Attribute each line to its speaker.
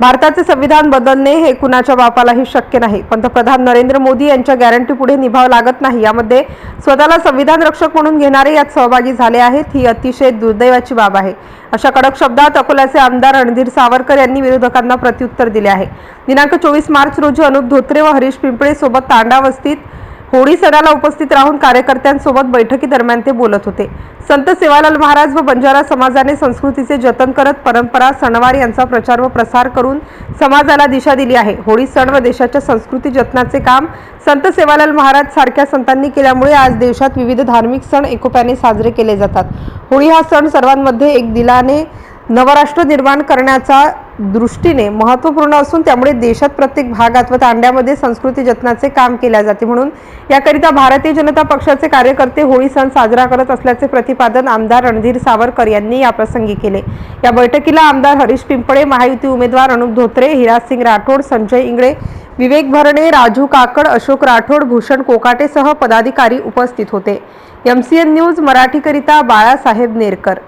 Speaker 1: भारताचे संविधान बदलणे हे कुणाच्या बापालाही शक्य नाही. पंतप्रधान नरेंद्र मोदी यांच्या गॅरंटी पुढे निभाव लागत नाही. यामध्ये स्वतःला संविधान रक्षक म्हणून घेणारे यात सहभागी झाले आहेत ही अतिशय दुर्दैवाची बाब आहे. अशा कडक शब्दात अकोल्याचे आमदार रणधीर सावरकर यांनी विरोधकांना प्रत्युत्तर दिले आहे. दिनांक चोवीस मार्च रोजी अनुप धोत्रे व हरीश पिंपळे सोबत तांडा वस्तीत होळी सणाला उपस्थित राहून कार्यकर्त्यांसोबत बैठकीदरम्यान ते बोलत होते. संत सेवालाल महाराज व बंजारा समाजाने संस्कृतीचे जतन करत परंपरा सणवार यांचा प्रचार व प्रसार करून समाजाला दिशा दिली आहे. होळी सण व देशाच्या संस्कृती जतनाचे काम संत सेवालाल महाराज सारख्या संतांनी केल्यामुळे आज देशात विविध धार्मिक सण एकोप्याने साजरे केले जातात. होळी हा सण सर्वांमध्ये एक दिलाने नवराष्ट्र निर्माण करण्याचा दृष्टीने महत्त्वपूर्ण असून त्यामुळे देशात प्रत्येक भागात व तांड्यामध्ये संस्कृती जतनाचे काम केले जाते. म्हणून याकरिता भारतीय जनता पक्षाचे कार्यकर्ते होळी सण साजरा करत असल्याचे प्रतिपादन आमदार रणधीर सावरकर यांनी याप्रसंगी केले. या बैठकीला आमदार हरीश पिंपळे महायुती उमेदवार अनुप धोत्रे हिराजसिंग राठोड संजय इंगळे विवेक भरणे राजू काकड अशोक राठोड भूषण कोकाटेसह पदाधिकारी उपस्थित होते. एम सी एन न्यूज मराठीकरिता बाळासाहेब नेरकर.